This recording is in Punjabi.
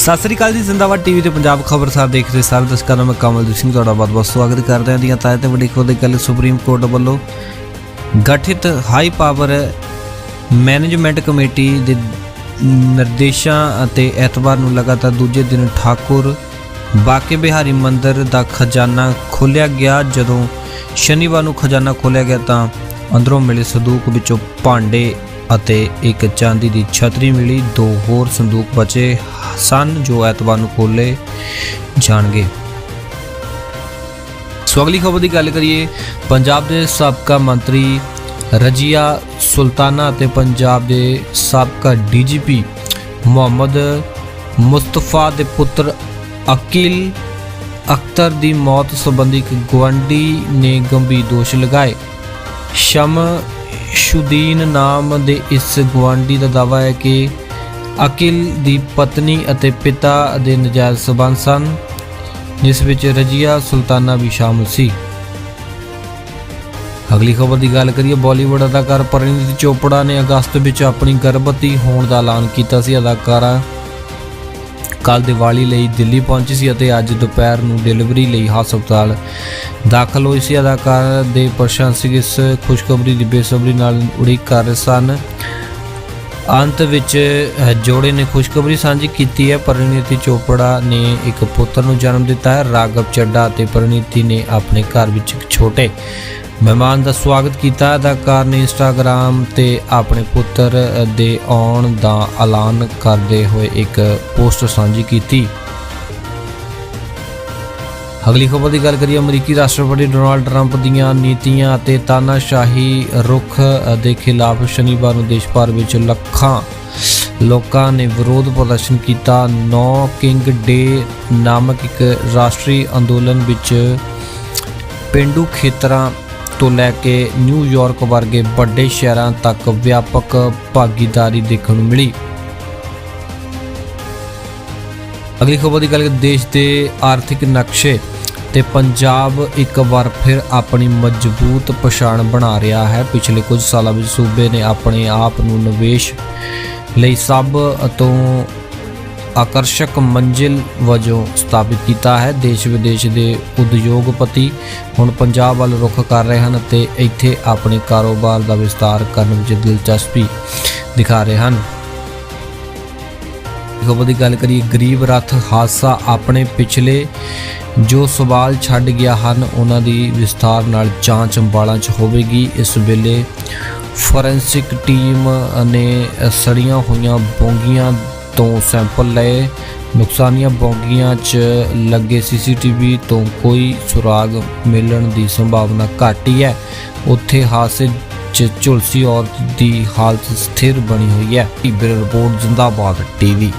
ਸਤਿ ਸ੍ਰੀ ਅਕਾਲ ਜੀ, ਜ਼ਿੰਦਾਬਾਦ ਟੀਵੀ ਤੇ ਪੰਜਾਬ ਖਬਰਸਾਰ ਦੇਖ ਰਹੇ ਸਾਰੇ ਦਰਸ਼ਕਾਂ ਦਾ ਮੈਂ ਕਮਲਦੀਪ ਸਿੰਘ, ਤੁਹਾਡਾ ਬਹੁਤ-ਬਹੁਤ ਸਵਾਗਤ ਕਰਦਾ ਹਾਂ ਦੀਆਂ ਤਾਜ਼ਾ ਤੇ ਵੱਡੀ ਖਬਰ ਦੀ ਗੱਲ ਸੁਪਰੀਮ ਕੋਰਟ ਵੱਲੋਂ ਗਠਿਤ ਹਾਈ ਪਾਵਰ ਮੈਨੇਜਮੈਂਟ ਕਮੇਟੀ ਦੇ ਨਿਰਦੇਸ਼ਾਂ ਅਤੇ ਐਤਵਾਰ ਨੂੰ ਲਗਾਤਾਰ ਦੂਜੇ ਦਿਨ ਠਾਕੁਰ ਬਾਕੇ ਬਿਹਾਰੀ ਮੰਦਿਰ ਦਾ ਖਜ਼ਾਨਾ ਖੋਲ੍ਹਿਆ ਗਿਆ। ਜਦੋਂ ਸ਼ਨੀਵਾਰ ਨੂੰ ਖਜ਼ਾਨਾ ਖੋਲ੍ਹਿਆ ਗਿਆ ਤਾਂ ਅੰਦਰੋਂ ਮਿਲੇ ਸੰਦੂਕ ਵਿੱਚੋਂ ਭਾਂਡੇ ਅਤੇ ਇੱਕ ਚਾਂਦੀ ਦੀ ਛਤਰੀ ਮਿਲੀ। ਦੋ ਹੋਰ ਸੰਦੂਕ ਬਚੇ ਸਨ ਜੋ ਐਤਵਾਰ ਨੂੰ ਖੋਲੇ ਜਾਣਗੇ। ਸੋ ਅਗਲੀ ਖਬਰ ਦੀ ਗੱਲ ਕਰੀਏ, ਪੰਜਾਬ ਦੇ ਸਾਬਕਾ ਮੰਤਰੀ ਰਜੀਆ ਸੁਲਤਾਨਾ ਅਤੇ ਪੰਜਾਬ ਦੇ ਸਾਬਕਾ ਡੀਜੀਪੀ ਮੁਹੰਮਦ ਮੁਸਤਫਾ ਦੇ ਪੁੱਤਰ ਅਕਿਲ ਅਖਤਰ ਦੀ ਮੌਤ ਸੰਬੰਧੀ ਇੱਕ ਗਵੰਡੀ ਨੇ ਗੰਭੀਰ ਦੋਸ਼ ਲਗਾਏ। ਸ਼ਮ ਸ਼ੁਦੀਨ ਨਾਮ ਦੇ ਇਸ ਗਵਾਂਡੀ ਦਾ ਦਾਵਾ ਹੈ ਕਿ ਅਕਿਲ ਦੀ ਪਤਨੀ ਅਤੇ ਪਿਤਾ ਦੇ ਨਜਾਇਜ਼ ਸਬੰਧ ਸਨ, ਜਿਸ ਵਿੱਚ ਰਜੀਆ ਸੁਲਤਾਨਾ ਵੀ ਸ਼ਾਮਲ ਸੀ। ਅਗਲੀ ਖਬਰ ਦੀ ਗੱਲ ਕਰੀਏ, ਬਾਲੀਵੁੱਡ ਅਦਾਕਾਰ ਪਰਿਣੀਤ ਚੋਪੜਾ ਨੇ ਅਗਸਤ ਵਿੱਚ ਆਪਣੀ ਗਰਭਵਤੀ ਹੋਣ ਦਾ ਐਲਾਨ ਕੀਤਾ ਸੀ। ਅਦਾਕਾਰਾ ਕੱਲ ਦੀਵਾਲੀ ਲਈ ਦਿੱਲੀ ਪਹੁੰਚੀ ਸੀ ਅਤੇ ਅੱਜ ਦੁਪਹਿਰ ਨੂੰ ਡਿਲੀਵਰੀ ਲਈ ਹਸਪਤਾਲ ਦਾਖਲ ਹੋਈ ਸੀ। ਅਦਾਕਾਰ ਦੇ ਪ੍ਰਸ਼ੰਸਕ ਇਸ ਖੁਸ਼ਖਬਰੀ ਦੀ ਬੇਸਬਰੀ ਨਾਲ ਉਡੀਕ ਕਰ ਰਹੇ ਸਨ। ਅੰਤ ਵਿੱਚ ਜੋੜੇ ਨੇ ਖੁਸ਼ਖਬਰੀ ਸਾਂਝੀ ਕੀਤੀ ਹੈ। ਪਰਿਣੀਤੀ ਚੋਪੜਾ ਨੇ ਇੱਕ ਪੁੱਤਰ ਨੂੰ ਜਨਮ ਦਿੱਤਾ ਹੈ। ਰਾਘਵ ਚੱਡਾ ਅਤੇ ਪਰਿਣੀਤੀ ਨੇ ਆਪਣੇ ਘਰ ਵਿੱਚ ਇੱਕ ਛੋਟੇ ਮਹਿਮਾਨ ਦਾ ਸਵਾਗਤ ਕੀਤਾ। ਅਦਾਕਾਰ ਨੇ ਇੰਸਟਾਗ੍ਰam ਤੇ ਆਪਣੇ ਪੁੱਤਰ ਦੇ ਆਉਣ ਦਾ ਐਲਾਨ ਕਰਦੇ ਹੋਏ ਇੱਕ ਪੋਸਟ ਸਾਂਝੀ ਕੀਤੀ। ਅਗਲੀ ਖਬਰ ਦੀ ਗੱਲ ਕਰੀਏ, ਅਮਰੀਕੀ ਰਾਸ਼ਟਰਪਤੀ ਡੋਨਾਲਡ ਟਰੰਪ ਦੀਆਂ ਨੀਤੀਆਂ ਅਤੇ ਤਾਨਾਸ਼ਾਹੀ ਰੁਖ ਦੇ ਖਿਲਾਫ ਸ਼ਨੀਵਾਰ ਨੂੰ ਦੇਸ਼ ਭਰ ਵਿੱਚ ਲੱਖਾਂ ਲੋਕਾਂ ਨੇ ਵਿਰੋਧ ਪ੍ਰਦਰਸ਼ਨ ਕੀਤਾ। ਨੌ ਕਿੰਗ ਡੇ ਨਾਮਕ ਇੱਕ ਰਾਸ਼ਟਰੀ ਅੰਦੋਲਨ ਵਿੱਚ ਪਿੰਡੂ ਖੇਤਰਾਂ ਤੋਂ ਲੈ ਕੇ ਨਿਊਯਾਰਕ ਵਰਗੇ ਵੱਡੇ ਸ਼ਹਿਰਾਂ ਤੱਕ ਵਿਆਪਕ ਭਾਗੀਦਾਰੀ ਦੇਖਣ ਨੂੰ ਮਿਲੀ। ਅਗਲੀ ਖਬਰ ਦੀ ਗੱਲ ਕਰੀਏ, ਦੇਸ਼ ਦੇ ਆਰਥਿਕ ਨਕਸ਼ੇ ਤੇ ਪੰਜਾਬ ਇੱਕ ਵਾਰ ਫਿਰ ਆਪਣੀ ਮਜ਼ਬੂਤ ਪਛਾਣ ਬਣਾ ਰਿਹਾ ਹੈ। ਪਿਛਲੇ ਕੁਝ ਸਾਲਾਂ ਵਿੱਚ ਸੂਬੇ ਨੇ ਆਪਣੇ ਆਪ ਨੂੰ ਨਿਵੇਸ਼ ਲਈ ਸਭ ਤੋਂ ਆਕਰਸ਼ਕ ਮੰਜ਼ਿਲ ਵਜੋਂ ਸਥਾਪਿਤ ਕੀਤਾ ਹੈ। ਦੇਸ਼ ਵਿਦੇਸ਼ ਦੇ ਉਦਯੋਗਪਤੀ ਹੁਣ ਪੰਜਾਬ ਵੱਲ ਰੁਖ ਕਰ ਰਹੇ ਹਨ ਅਤੇ ਇੱਥੇ ਆਪਣੇ ਕਾਰੋਬਾਰ ਦਾ ਵਿਸਤਾਰ ਕਰਨ ਵਿੱਚ ਦਿਲਚਸਪੀ ਦਿਖਾ ਰਹੇ ਹਨ। ਖਬਰ ਦੀ ਗੱਲ ਕਰੀਏ, ਗਰੀਬ ਰੱਥ ਹਾਦਸਾ ਆਪਣੇ ਪਿਛਲੇ ਜੋ ਸਵਾਲ ਛੱਡ ਗਿਆ ਹਨ, ਉਹਨਾਂ ਦੀ ਵਿਸਥਾਰ ਨਾਲ ਜਾਂਚ ਅੰਬਾਲਾ 'ਚ ਹੋਵੇਗੀ। ਇਸ ਵੇਲੇ ਫੋਰੈਂਸਿਕ ਟੀਮ ਨੇ ਸੜੀਆਂ ਹੋਈਆਂ ਬੋਂਗੀਆਂ ਤੋਂ ਸੈਂਪਲ ਲਏ। ਨੁਕਸਾਨੀਆਂ ਬੋਂਗੀਆਂ 'ਚ ਲੱਗੇ ਸੀਸੀਟੀਵੀ ਤੋਂ ਕੋਈ ਸੁਰਾਗ ਮਿਲਣ ਦੀ ਸੰਭਾਵਨਾ ਘੱਟ ਹੀ ਹੈ। ਉੱਥੇ ਹਾਦਸੇ 'ਚ ਝੁਲਸੀ ਔਰਤ ਦੀ ਹਾਲਤ ਸਥਿਰ ਬਣੀ ਹੋਈ ਹੈ। Bureau report, Zindabad TV.